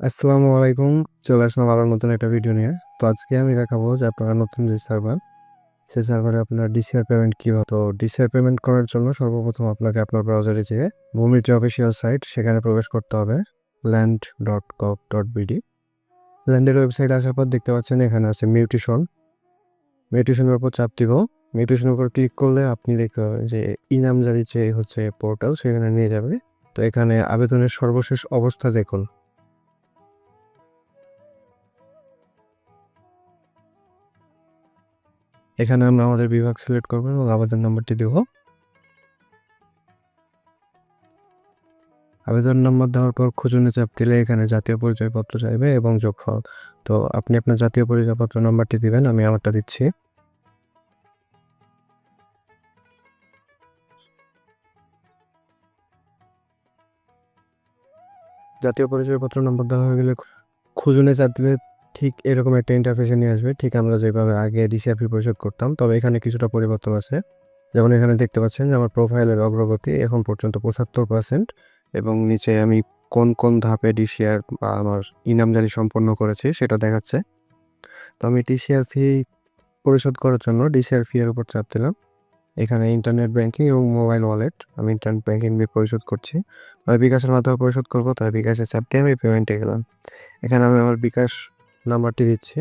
আসসালামু আলাইকুম। চলে আসলাম আবার নতুন একটা ভিডিও নিয়ে। তো আজকে আমি দেখাবো যে আপনারা নতুন যে সার্ভার সেই সার্ভারে আপনার ডিসিআর পেমেন্ট কীভাবে তো ডিসিআর পেমেন্ট করার জন্য সর্বপ্রথম আপনাকে আপনার ব্রাউজারে যেয়ে ভূমিটি অফিসিয়াল সাইট সেখানে প্রবেশ করতে হবে land dot gov dot BD ল্যান্ডের ওয়েবসাইটে আসার পর দেখতে পাচ্ছেন এখানে আছে মিউটিশন মিউটিশনের উপর চাপ দিব। মিউটিশনের উপর ক্লিক করলে আপনি দেখতে পাবেন যে ইনামজারি যে হচ্ছে পোর্টাল সেখানে নিয়ে যাবে। তো এখানে আবেদনের সর্বশেষ অবস্থা দেখুন। এখানে আমরা আমাদের বিভাগ সিলেক্ট করব এবং আবেদন নম্বরটি দেব। আবেদন নম্বর দেওয়ার পর খুঁজুনে চাপ দিলে এখানে জাতীয় পরিচয়পত্র চাইবে এবং যোগফল। তো আপনি আপনার জাতীয় পরিচয়পত্র নম্বরটি দিবেন, আমি আমারটা দিচ্ছি। জাতীয় পরিচয়পত্র নম্বর দেওয়া হয়ে গেলে খুঁজুনে চাপ দিলে ঠিক এরকম একটা ইন্টারফেসে নিয়ে আসবে। ঠিক আমরা যেভাবে আগে ডিসিআরপি পরিশোধ করতাম, তবে এখানে কিছুটা পরিবর্তন আছে। যেমন এখানে দেখতে পাচ্ছেন যে আমার প্রোফাইলের অগ্রগতি এখন পর্যন্ত পঁচাত্তর পার্সেন্ট এবং নিচে আমি কোন কোন ধাপে ডিসিআর বা আমার ইনামজারি সম্পন্ন করেছি সেটা দেখাচ্ছে। তো আমি ডিসিআর ফি পরিশোধ করার জন্য ডিসিআর ফি এর উপর চাপ দিলাম। এখানে ইন্টারনেট ব্যাংকিং এবং মোবাইল ওয়ালেট আমি ইন্টারনেট ব্যাংকিং দিয়ে পরিশোধ করছি। আমি বিকাশের মাধ্যমে পরিশোধ করব, তাই বিকাশের চাপ দিয়ে আমি পেমেন্টে গেলাম। এখানে আমি আমার বিকাশ নাম্বারটি দিচ্ছি।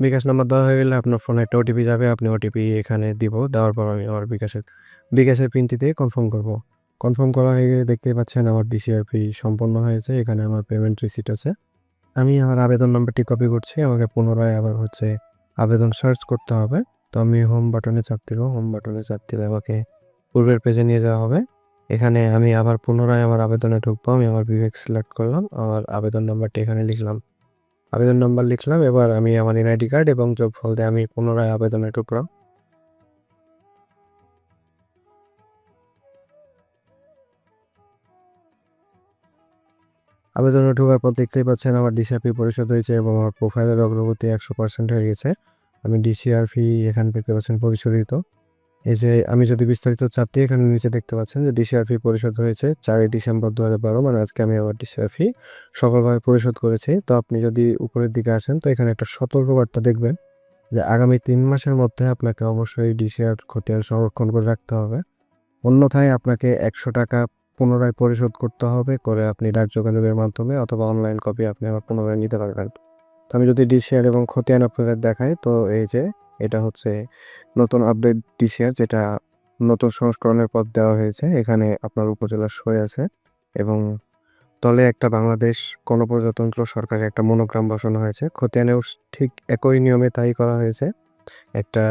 বিকাশ নাম্বার দেওয়া হয়ে গেলে আপনার ফোনে একটা ওটিপি যাবে, আপনি ওটিপি এখানে দিব, দেওয়ার পর আমি আমার বিকাশের বিকাশের পিনটি দিয়ে কনফার্ম করব। কনফার্ম করা হয়ে গেলে দেখতে পাচ্ছেন আমার ডিসিআরপি সম্পন্ন হয়েছে, এখানে আমার পেমেন্ট রিসিট আছে। আমি আমার আবেদন নাম্বারটি কপি করছি, আমাকে পুনরায় আবার হচ্ছে আবেদন সার্চ করতে হবে। তো আমি হোম বাটনে চাপ দিব হোম বাটনে চাপ দিলে আমাকে পূর্বের পেজে নিয়ে যাওয়া হবে। এখানে আমি আবার পুনরায় আমার আবেদনে ঢুকবো, আমি আমার বিবেক সিলেক্ট করলাম, আমার আবেদন নাম্বারটি এখানে লিখলাম। আবেদন নাম্বার লিখলাম, এবার আমি আমার এনআইডি কার্ড এবং যোগ ফল দিয়ে আমি পুনরায় আবেদনে ঢুকলাম। আবেদনে ঢোকার পর দেখতেই পাচ্ছেন আমার ডিসিআরপি পরিশোধ হয়েছে এবং আমার প্রোফাইলের অগ্রগতি একশো পার্সেন্ট হয়ে গেছে। আমি ডিসিআর ফি এখানে দেখতে পাচ্ছেন পরিশোধিত। এই যে আমি যদি বিস্তারিত চাপ দিয়ে এখানে নিচে দেখতে পাচ্ছেন যে ডিসিআর ফি পরিশোধ হয়েছে চারই ডিসেম্বর দু হাজার বারো মানে আজকে আমি আমার ডিসিআর ফি সফলভাবে পরিশোধ করেছি। তো আপনি যদি উপরের দিকে আসেন, তো এখানে একটা সতর্কবার্তা দেখবেন যে আগামী তিন মাসের মধ্যে আপনাকে অবশ্যই ডিসিআর খতিয়ান সংরক্ষণ করে রাখতে হবে। অন্যথায় আপনাকে একশো টাকা পুনরায় পরিশোধ করতে হবে করে আপনি ডাক যোগাযোগের মাধ্যমে অথবা অনলাইন কপি আপনি আবার পুনরায় নিতে পারবেন। তো আমি যদি ডিসিআর এবং খতিয়ান আপনাদের দেখাই, তো এই যে এটা হচ্ছে নতুন আপডেট ডিসিআর যেটা নতুন সংস্করণের পথ দেওয়া হয়েছে। এখানে আপনার উপজেলার সই আছে এবং তলে একটা বাংলাদেশ গণপ্রজাতন্ত্র সরকারের একটা মনোগ্রাম বসানো হয়েছে। খতিয়ানেও ঠিক একই নিয়মে তাই করা হয়েছে। একটা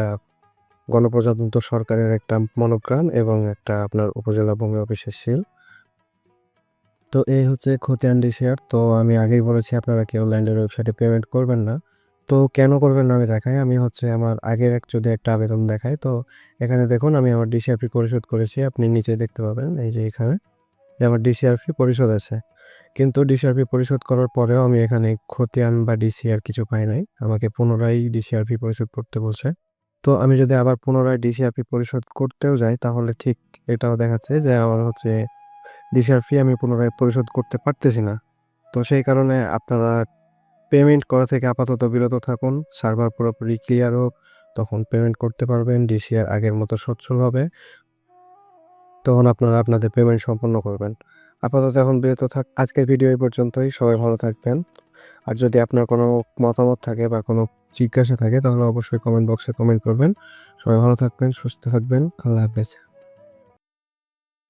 গণপ্রজাতন্ত্র সরকারের একটা মনোগ্রাম এবং একটা আপনার উপজেলা ভূমি অফিসের সিল তো এই হচ্ছে খতিয়ান ডিসিআর তো আমি আগেই বলেছি, আপনারা কেউ ল্যান্ডের ওয়েবসাইটে পেমেন্ট করবেন না। তো কেন করবেন না আমি দেখাই। আমি হচ্ছে আমার আগের এক যদি একটা আবেদন দেখাই, তো এখানে দেখুন আমি আমার ডিসিআরপি পরিশোধ করেছি, আপনি নিচে দেখতে পাবেন এই যে এখানে যে আমার ডিসিআরপি পরিশোধ আছে। কিন্তু ডিসিআরপি পরিশোধ করার পরেও আমি এখানে খতিয়ান বা ডিসিআর কিছু পাই নাই, আমাকে পুনরায় ডিসিআরপি পরিশোধ করতে বলছে। তো আমি যদি আবার পুনরায় ডিসিআরপি পরিশোধ করতেও যাই, তাহলে ঠিক এটাও দেখাচ্ছে যে আমার হচ্ছে ডিসিআর ফি আমি পুনরায় পরিশোধ করতে পারতেছি না। তো সেই কারণে আপনারা পেমেন্ট করা থেকে আপাতত বিরত থাকুন। সার্ভার পুরোপুরি ক্লিয়ার হোক, তখন পেমেন্ট করতে পারবেন, ডিসিআর আগের মতো সচ্ছল হবে তখন আপনারা আপনাদের পেমেন্ট সম্পন্ন করবেন। আপাতত এখন বিরত থাক আজকের ভিডিও এই পর্যন্তই, সবাই ভালো থাকবেন। আর যদি আপনার কোনো মতামত থাকে বা কোনো জিজ্ঞাসা থাকে, তাহলে অবশ্যই কমেন্ট বক্সে কমেন্ট করবেন। সবাই ভালো থাকবেন, সুস্থ থাকবেন। আল্লাহ হাফেজ।